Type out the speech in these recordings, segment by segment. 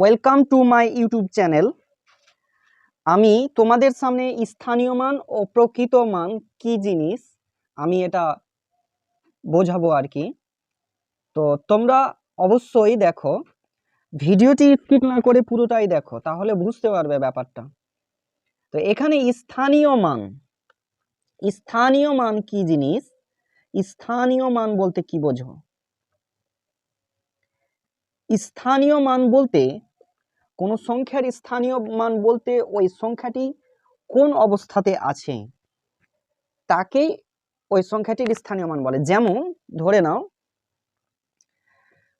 Welcome to my YouTube channel আমি তোমাদের সামনে স্থানীয় মান ও প্রকৃত মান কি জিনিস, আমি এটা বোঝাবো আর কি। তো তোমরা অবশ্যই দেখো, ভিডিওটি স্কিপ না করে পুরোটাই দেখো, তাহলে বুঝতে পারবে ব্যাপারটা। তো এখানে স্থানীয় মান স্থানীয় মান কি জিনিস, স্থানীয় মান বলতে কি বোঝো? স্থানীয় মান বলতে কোনো সংখ্যার স্থানীয় মান বলতে ওই সংখ্যাটি কোন অবস্থাতে আছে? তাকেই ওই সংখ্যাটির স্থানীয় মান বলে। যেমন, ধরে নাও,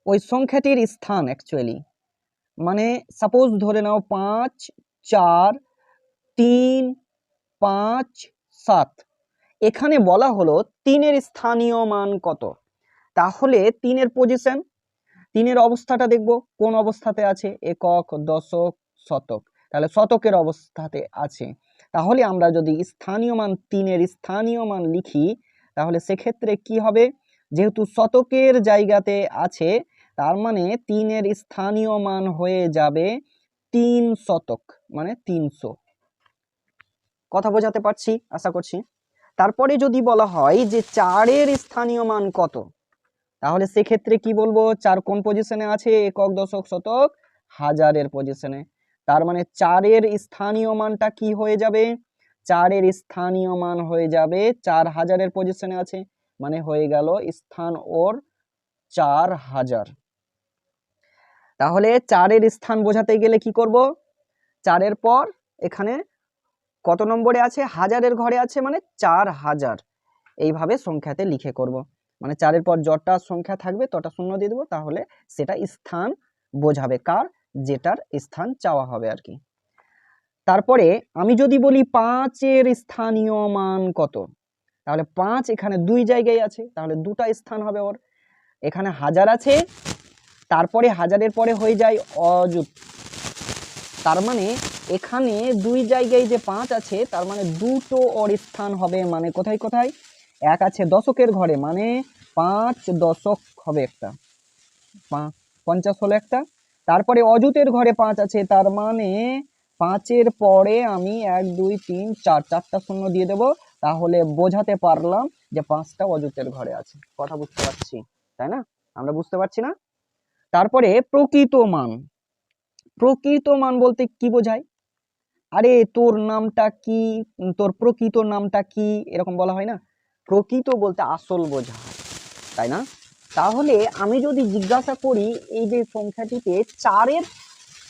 ওই সংখ্যাটির স্থান অ্যাকচুয়ালি মানে সাপোজ ধরে নাও পাঁচ, চার, তিন, পাঁচ, সাত। এখানে বলা হলো তিনের স্থানীয় মান কত? তাহলে তিনের পজিশন তিনের অবস্থাটা দেখব, কোন অবস্থাতে আছে, একক, দশক, শতক। তাহলে শতকের অবস্থাতে আছে। তাহলে আমরা যদি স্থানীয় মান তিনের স্থানীয় মান লিখি, তাহলে সেক্ষেত্রে কি হবে? যেহেতু শতকের জায়গাতে আছে, তার মানে তিনের স্থানীয় মান হয়ে যাবে তিন শতক মানে তিনশো। কথা বোঝাতে পারছি? আশা করছি। তারপরে যদি বলা হয় যে চারের স্থানীয় মান কত? তাহলে সেক্ষেত্রে কি বলব? চার কোন পজিশনে আছে? একক, দশক, শতক? হাজারের পজিশনে তার মানে চারের স্থানীয় মানটা কি হয়ে যাবে? চারের স্থানীয় মান হয়ে যাবে চার হাজারের পজিশনে আছে। মানে হয়ে গেল স্থান ওর চার হাজার। তাহলে চারের স্থান বোঝাতে গেলে কি করব? চারের পর এখানে কত নম্বরে আছে? হাজারের ঘরে আছে মানে চার হাজার। এইভাবে সংখ্যাতে লিখে করব। মানে চারের পর যটা সংখ্যা থাকবে, তটা শূন্য দিয়ে দেবো, তাহলে সেটা স্থান বোঝাবে। কার? যেটার স্থান চাওয়া হবে আর কি। তারপরে আমি যদি বলি পাঁচের স্থানীয় মান কত? তাহলে পাঁচ এখানে দুই জায়গায় আছে, তাহলে দুটা স্থান হবে ওর। এখানে হাজার আছে, তারপরে হাজারের পরে হয়ে যায় অযুত। তার মানে এখানে দুই জায়গায় যে পাঁচ আছে, তার মানে দুটো ওর স্থান হবে। মানে কোথায় কোথায়? এক আছে দশকের ঘরে। মানে পাঁচ দশক হবে একটা। পঞ্চাশ হলো একটা। তারপরে অযুতের ঘরে পাঁচ আছে, তার মানে পাঁচের পরে আমি এক, দুই, তিন, চার, চারটা শূন্য দিয়ে দেবো। তাহলে বোঝাতে পারলাম যে পাঁচটা অযুতের ঘরে আছে। কথা বুঝতে পারছি, তাই না? আমরা বুঝতে পারছি না? তারপরে প্রকৃত মান। প্রকৃত মান বলতে কি বোঝায়? আরে তোর নামটা কি? তোর প্রকৃত নামটা কি? এরকম বলা হয় না। প্রকৃত বলতে আসল বোঝায় তাই না? তাহলে আমি যদি জিজ্ঞাসা করি, এই যে সংখ্যাটিতে চারের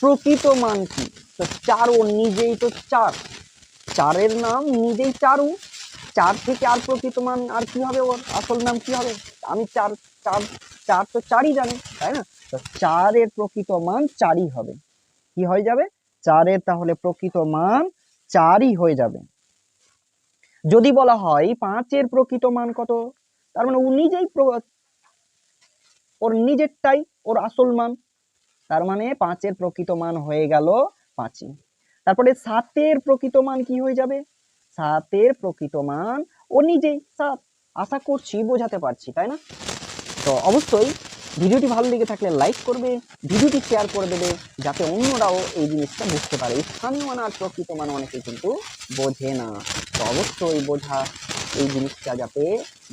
প্রকৃত মান কি? তো চার ও নিজেই তো চার। চারের নাম নিজেই চারু। চার থেকে আর প্রকৃত মান আর কি হবে ওর? আসল নাম কি হবে? আমি চার চার চার তো চারই জানি, তাই না? তো চারের প্রকৃত মান চারই হবে। কি হয়ে যাবে? চারের তাহলে প্রকৃত মান চারই হয়ে যাবে। যদি বলা হয় পাঁচের প্রকৃত মান কত? তার মানে ও নিজেই ওর নিজেরটাই ওর আসল মান। তার মানে পাঁচের প্রকৃত মান হয়ে গেল পাঁচই। তারপরে সাতের প্রকৃত মান কি হয়ে যাবে? সাতের প্রকৃত মান ও নিজেই সাত। আশা করছি বোঝাতে পারছি, তাই না? তো অবশ্যই ভিডিওটি ভালো লেগে থাকলে লাইক করবে, ভিডিওটি শেয়ার করে দেবে, যাতে অন্যরাও এই জিনিসটা বুঝতে পারে। স্থানীয় মান আর প্রকৃত মান অনেকে কিন্তু বোঝে না। তো অবশ্যই বোঝা এই জিনিসটা যাতে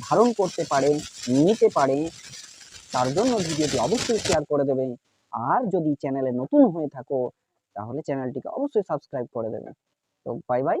ধারণ করতে পারেন, নিতে পারেন, তার জন্য ভিডিওটি অবশ্যই শেয়ার করে দেবেন। আর যদি চ্যানেলে নতুন হয়ে থাকো, তাহলে চ্যানেলটিকে অবশ্যই সাবস্ক্রাইব করে দেবেন। তো বাই বাই